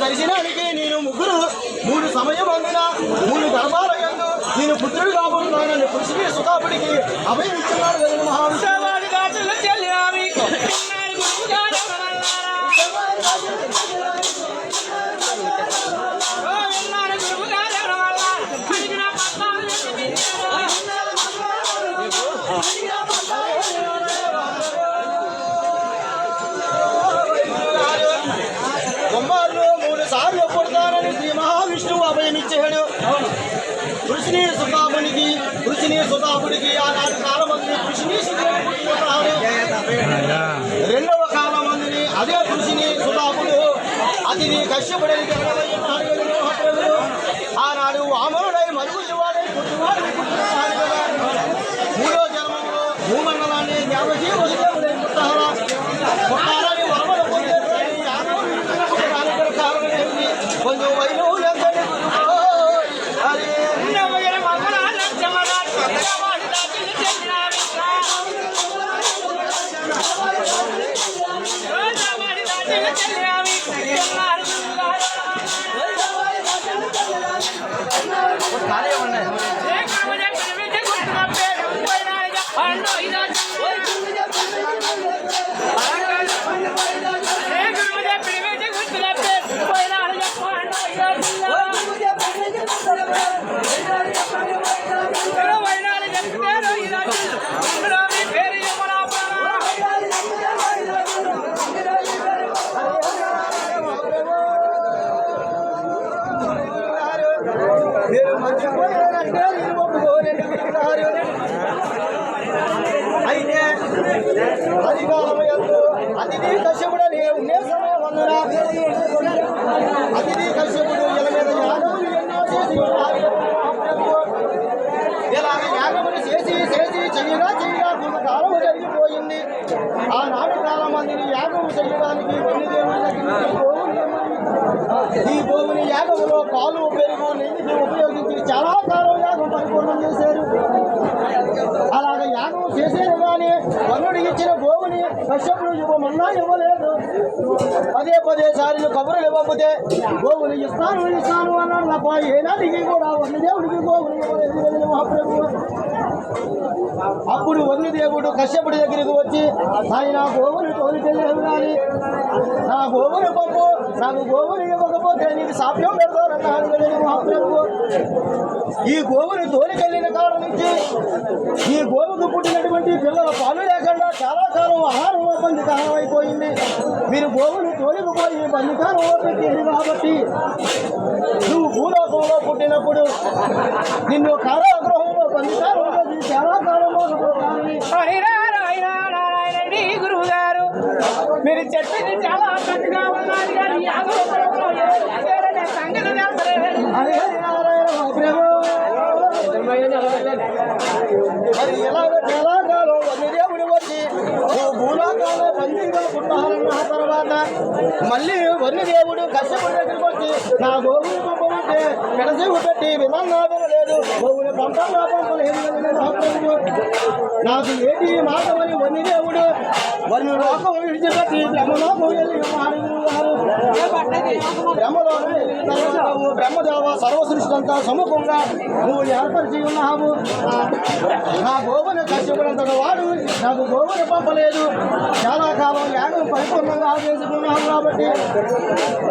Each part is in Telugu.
దర్శనానికి నేను ముగ్గురు మూడు సమయం అందున మూడు గర్భాల నేను పుత్రుడు కాబోతున్నానని కృషికి సుఖాపుడికి అభయం ఇస్తున్నాడు కదా మహావిష్ణు సుతాపునికి కృషిని సుతాపుడికి ఆనాడు కాలమంది కృషిని రెండవ కాలమందిని అదే కృషిని సుతాపుడు అతిని కశ్యపుడని ఆనాడు కాలం మందిని యాగము చేయడానికి ఈ భూమిని యాగములో పాలు పెరుగు నెయ్యిని ఉపయోగించి చాలా కాలం యాగం పరిపూర్ణం చేశారు. అలాగే యాగం చేసేది కానీ వనుడు ఇచ్చిన భూమిని కశ్యపుడు ఇవ్వమన్నా ఇవ్వలేదు. పదే పదే సార్లు కబుర్లు ఇవ్వకపోతే గోవుని ఇస్తాను ఇస్తాను అన్నాడు. తప్ప ఏనాటికి కూడా వన్య దేవుడికి గోవుని ఇవ్వలేదు. అప్పుడు వన్య దేవుడు కశ్యపుడి దగ్గరికి వచ్చి ఆయన గోవుని తోలికెళ్ళారు కానీ నా గోవులు పప్పు నాకు గోవులు ఇవ్వకపోతే నీకు సాప్యం పెడతారన్నాడు కదా మహాప్రభు ఈ గోవుని తోలికెళ్ళిన కాలం నుంచి ఈ గోవుకు పుట్టినటువంటి పిల్లల పాలు లేకుండా చాలా కాలం ఆహారం బంధికారం అయిపోయింది మీరు గోవులు తోలికపోయి బంధికారం పెట్టింది కాబట్టి నువ్వు భూలోకంలో పుట్టినప్పుడు నిన్ను కారాగృహంలో బంధికారం గురువు గారు మీరు చెప్పింది చాలా చక్కగా ఉన్నది కానీ యాదవ సంగతి మళ్ళీ మళ్ళీ దేవుడు కష్టపడి దగ్గరికి వచ్చి నా గోవుని పంపమంటే పెడసేపు పెట్టి విమానం లేదు. గోవుని పంపాలా నాకు ఏటి మాటమని వన్యదేవుడు వన్య లోకం విడిచిపెట్టి బ్రహ్మలోకం వెళ్ళి బ్రహ్మలోకం వెళ్ళిన బ్రహ్మదేవ సర్వ సృష్టి అంతా సముఖంగా నువ్వు ఏర్పరిచి ఉన్నావు. నా గోవుని కష్టపడినంత వాడు నాకు గోవుని పంపలేదు. చాలా కాలం యాగం పరిపూర్ణంగా ఆదేశిస్తున్నాము కాబట్టి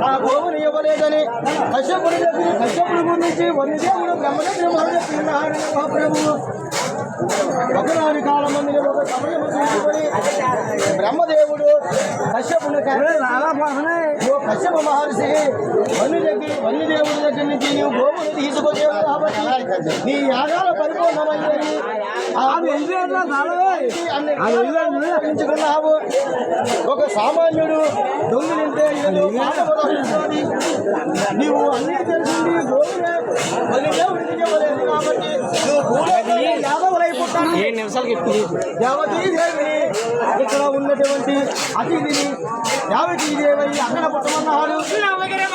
ఆ గోవుని ఇవ్వలేదని కశ్యపుడి దగ్గర కశ్యపుడి గురించి వన్యదేవుడు బ్రహ్మదేవుడు మొదలెట్టుకున్నాడు మహాప్రభువు ఒకనాటి కాలం మంది ఒక సమయం తీసుకొని బ్రహ్మదేవుడు కశ్యపుని కశ్యప మహర్షి వన్య దగ్గర వన్యదేవుడి దగ్గర నుంచి నీవు గోవుని తీసుకొచ్చావు కాబట్టి నీ యాగాల పరిపూర్ణమయ్యాయి ఎంచుకున్నావు ఒక సామాన్యుడు పాపము తప్పుతుంది. నీవు అన్ని తెలిసింది గోవునే వన్యదేవుడికి ఇవ్వలేదు కాబట్టి నువ్వు ఏడు యావతీ దేవిని ఇక్కడ ఉన్నటువంటి అతిథిని యావతీ దేవి అక్కడ పుట్టమన్నాడు నవగిరి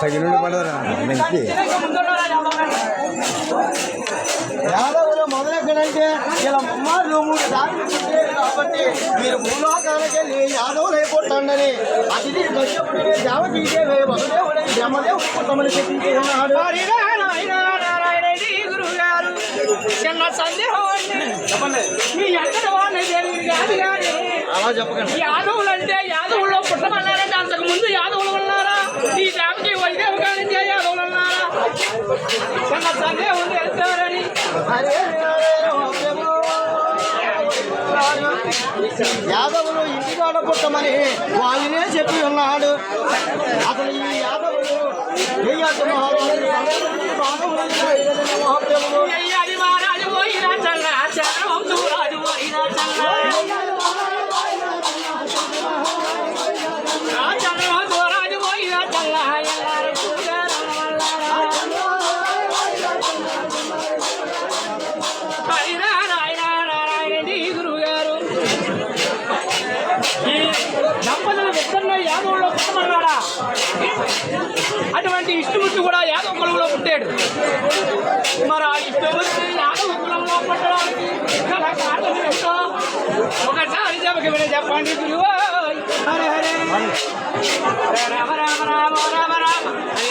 తగిన పడరా యాదవ్ యాదవులు మొదలెక్కడంటే ఇలా ముమ్మార్లు మూడు పుట్టారు కాబట్టి మీరు భూలోకాలకు వెళ్ళి యాదవులు అయిపోతాడని అతిథి కశ్యపుడిని దేవతీదేవి వసుదేవుడిని బ్రహ్మదేవుడు పుట్టమని చెప్పించి ఉన్నాడు గురుగారు చిన్న సందేహం మీ ఎక్కడ వాళ్ళని తెలియదు కాదు కానీ అలా చెప్పకండి యాదవులు అంటే యాదవుల్లో పుట్టమన్నారంటే అంతకు ముందు యాదవులు ఉన్నారా ఈ కానించే యాదవులు ఉన్నారా చిన్న సందేహం చేస్తారని. యాదవులు ఇంటికాడ పుట్టమని వాళ్ళనే చెప్పి ఉన్నాడు. అసలు ఈ యాదవులు అయ్యాది మహారాజు పోయినా చల్ల. యాదవ కులంలో పుట్టాడు. మరి ఆ ఇష్టమూర్తి యాదవ కులంలో పుట్టడానికి గల కారణం ఏమిటో ఒకసారి చెప్పక చెప్పండి హరే హరే. రామ రామ రామ రామ రామ. హరి